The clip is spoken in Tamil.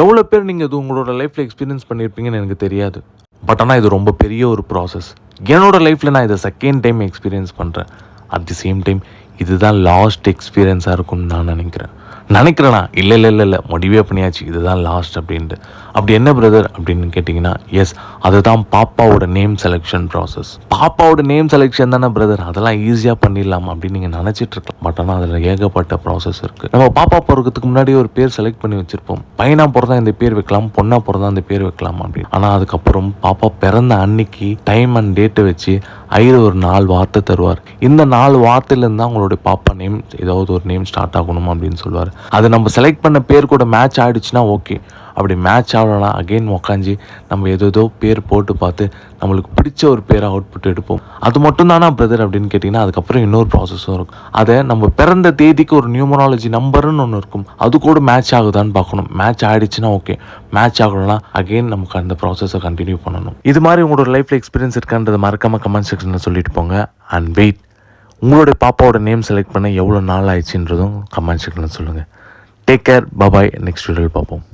எவ்வளோ பேர் நீங்கள் இது உங்களோட லைஃப்பில் எக்ஸ்பீரியன்ஸ் பண்ணியிருப்பீங்கன்னு எனக்கு தெரியாது. பட் ஆனால் இது ரொம்ப பெரிய ஒரு ப்ராசஸ் என்னோட லைஃப்பில் நான் இதை செகண்ட் டைம் எக்ஸ்பீரியன்ஸ் பண்ணுறேன் அட் தி சேம் டைம் இதுதான் லாஸ்ட் எக்ஸ்பீரியன்ஸாக இருக்கும்னு நான் நினைக்கிறேன். நினைக்கிறேனா? இல்லை இல்லை இல்லை இல்லை. முடிவே பண்ணியாச்சு. இதுதான் லாஸ்ட் அப்படின்ட்டு. அப்படி என்ன பிரதர் அப்படின்னு கேட்டிங்கன்னா எஸ் அதுதான் பாப்பாவோட நேம் செலெக்ஷன் ப்ராசஸ் பாப்பாவோட நேம் செலெக்ஷன் தானே பிரதர் அதெல்லாம் ஈஸியாக பண்ணிடலாம் அப்படின்னு நீங்கள் நினச்சிட்டு இருக்கலாம். பட் ஆனால் அதில் ஏகப்பட்ட ப்ராசஸ் இருக்குது நம்ம பாப்பா பிறக்கிறதுக்கு முன்னாடி ஒரு பேர் செலக்ட் பண்ணி வச்சுருப்போம். பையனாக பிறந்தா இந்த பேர் வைக்கலாம் பொண்ணாக பிறந்தா இந்த பேர் வைக்கலாம் அப்படின்னு. ஆனால் அதுக்கப்புறம் பாப்பா பிறந்த அன்னைக்கு டைம் அண்ட் டேட்டை வச்சு ஐயர் ஒரு நாலு வார்த்தை தருவார். இந்த நாலு வார்த்தையிலேருந்து தான் உங்களுடைய பாப்பா நேம் ஏதாவது ஒரு நேம் ஸ்டார்ட் ஆகணும் அப்படின்னு சொல்லுவார் அது நம்ம செலக்ட் பண்ண பேர் கூட மேட்ச் ஆகிடுச்சுன்னா ஓகே அப்படி மேட்ச் ஆகலனா அகைன் உக்காஞ்சி நம்ம ஏதோ பேர் போட்டு பார்த்து நம்மளுக்கு பிடிச்ச ஒரு பேரை அவுட்புட் எடுப்போம். அது மட்டும் தானா பிரதர் அப்படின்னு கேட்டிங்கன்னா அதுக்கப்புறம் இன்னொரு ப்ராசஸும் இருக்கும். அதை நம்ம பிறந்த தேதிக்கு ஒரு நியூமராலஜி நம்பர்னு ஒன்று இருக்கும். அது கூட மேட்ச் ஆகுதான்னு பார்க்கணும். மேட்ச் ஆகிடுச்சுன்னா ஓகே மேட்ச் ஆகணும்னா அகைன் நமக்கு அந்த ப்ராசஸை கண்டினியூ பண்ணணும். இது மாதிரி உங்களோட லைஃப்பில் எக்ஸ்பீரியன்ஸ் இருக்கான்றதை மறக்காம கமெண்ட் செக்ஷனில் சொல்லிட்டு போங்க. அண்ட் வெயிட் உங்களுடைய பாப்பாவோட நேம் செலக்ட் பண்ண எவ்வளோ நாள் ஆயிடுச்சுன்றதும் கமெண்ட் செக்ஷனில் சொல்லுங்கள் டேக் கேர் பபாய் நெக்ஸ்ட் வீடியோவில் பார்ப்போம்.